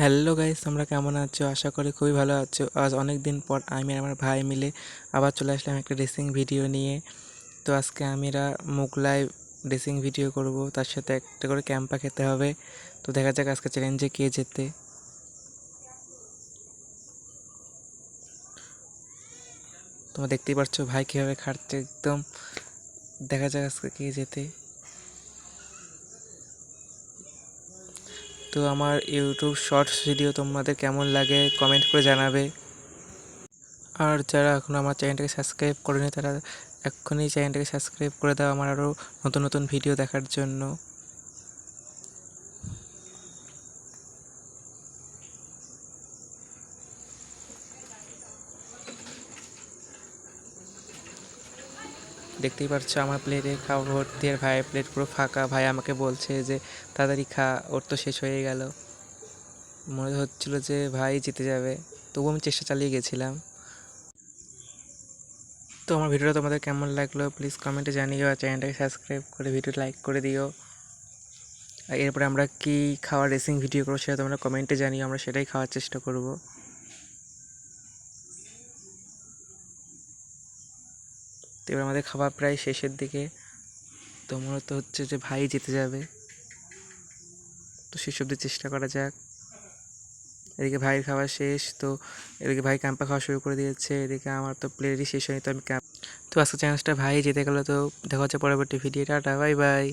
Hello guys, তোমরা কেমন আছো? আশা করি খুবই ভালো আছো। আজ অনেক দিন পর আমি আর আমার ভাই মিলে আবার চলে আসলাম একটা রেসিং ভিডিও নিয়ে। তো আজকে আমরা মোগলাই রেসিং ভিডিও করব। তার সাথে একটা করে ক্যাম্পা খেতে হবে। তো দেখা যাক আজকে চ্যালেঞ্জে কে যেতে তোমরা দেখতেই পাচ্ছ ভাই কীভাবে খাটছে একদম। দেখা যাক আজকে কে যেতে তো আমার ইউটিউব শর্টস ভিডিও তোমাদের কেমন লাগে কমেন্ট করে জানাবে। আর যারা এখন আমার চ্যানেলটাকে সাবস্ক্রাইব করেনি, তারা এক্ষুনি চ্যানেলটাকে সাবস্ক্রাইব করে দাও আমার আরও নতুন নতুন ভিডিও দেখার জন্য। দেখতেই পাচ্ছ আমার প্লেটে খাওয়া ভর্তি আর ভাইয়ের প্লেট পুরো ফাঁকা। ভাই আমাকে বলছে যে, তাড়াতাড়ি খা, ওর তো শেষ হয়ে গেল। মনে হচ্ছিল যে ভাই জিতে যাবে তবু আমি চেষ্টা চালিয়ে গেছিলাম। তো আমার ভিডিওটা তোমাদের কেমন লাগল? প্লিজ কমেন্টে জানিও আর চ্যানেলটাকে সাবস্ক্রাইব করে ভিডিও লাইক করে দিও। আর এরপরে আমরা কি খাওয়ার রেসিং ভিডিও করব সেটা তোমরা কমেন্টে জানিও, আমরা সেটাই খাওয়ার চেষ্টা করব। তো এবার আমাদের খাবার প্রায় শেষের দিকে। তো মূলত হচ্ছে যে ভাই জিতে যাবে। তো শেষ দিয়ে চেষ্টা করা যাক। এদিকে ভাইয়ের খাওয়া শেষ, তো এদিকে ভাই ক্যাম্পা খাওয়া শুরু করে দিয়েছে। এদিকে আমার তো প্লেটই শেষ হয়নি, তো আমি ক্যাম্প তো আজকে চ্যানেলটা ভাই জিতে গেলো, তো দেখা হচ্ছে পরবর্তী ভিডিও টাটা বাই বাই